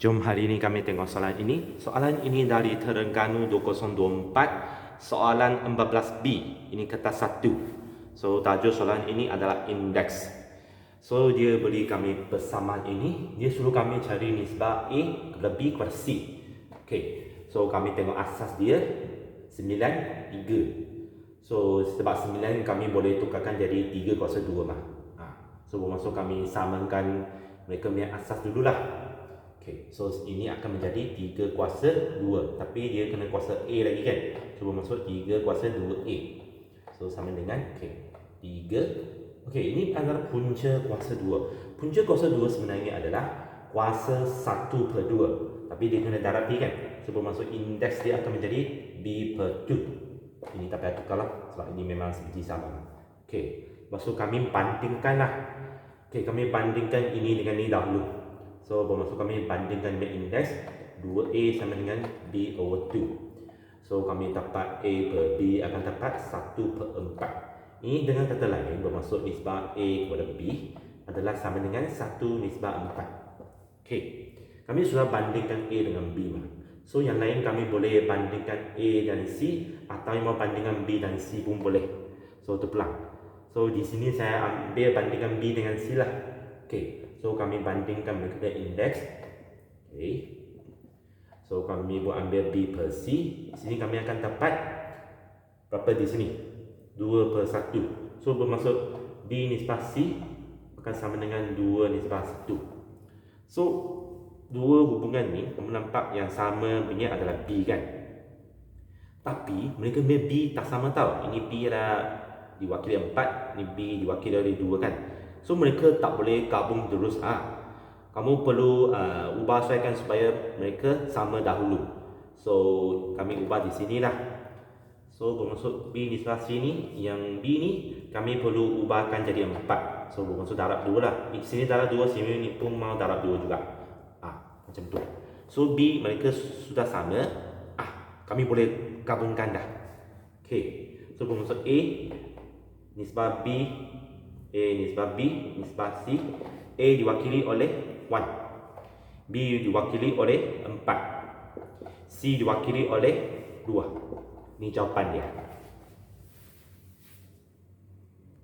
Jom hari ini kami tengok soalan ini. Soalan ini dari Terengganu 2024. Soalan 14B. Ini kertas satu. So, tajuk soalan ini adalah indeks. So, dia beri kami persamaan ini. Dia suruh kami cari nisbah A kepada B kepada C. Okay. So, kami tengok asas dia. 9, 3. So, sebab 9 kami boleh tukarkan jadi 3 kuasa 2 mah. Ha. So, bermaksud kami samakan mereka punya asas dululah. Okay, so ini akan menjadi 3 kuasa 2 Tapi dia kena kuasa A lagi kan? Cuba masuk 3 kuasa 2A So sama dengan okay, 3 Okay, ini adalah punca kuasa 2 Punca kuasa 2 sebenarnya adalah Kuasa 1 per 2 Tapi dia kena darati kan? Cuba masuk indeks dia akan menjadi B per 2 Ini tak payah tukar lah Sebab ini memang sebiji sama. Okay, maksud kami bandingkan lah Okay, kami bandingkan ini dengan ini dahulu So bermaksud kami bandingkan dengan indeks 2A sama dengan B over 2 So kami dapat A per B akan dapat 1 per 4 Ini dengan kata lain bermaksud nisbah A kepada B adalah sama dengan 1 nisbah 4 Okay Kami sudah bandingkan A dengan B mah. So yang lain kami boleh bandingkan A dan C Atau mau bandingkan B dan C pun boleh. So itu pelang So di sini saya ambil bandingkan B dengan C lah. Okay So kami bandingkan mereka punya indeks. Okay. So kami buat ambil B per C. Di sini kami akan dapat berapa di sini? 2 per 1. So bermaksud B nisbah C akan sama dengan 2 nisbah 1. So dua hubungan ni kamu nampak yang sama punya adalah B kan? Tapi mereka punya B tak sama tau. Ini B adalah diwakili 4, ini B diwakili oleh 2 kan? So mereka tak boleh gabung terus ah. Kamu perlu uh, ubah sesuaikan supaya mereka sama dahulu. So kami ubah di sini lah. So bermaksud B di sebelah sini, yang B ni kami perlu ubahkan jadi 4. So bermaksud darab 2 lah. Di sini darab 2, sini ni pun mau darab 2 juga. Ah, macam tu. So B mereka sudah sama. Ah, kami boleh gabungkan dah. Okay. So bermaksud A nisbah B A nisbah B, nisbah C. A diwakili oleh 1 B diwakili oleh 4 C diwakili oleh 2 Ini jawapan dia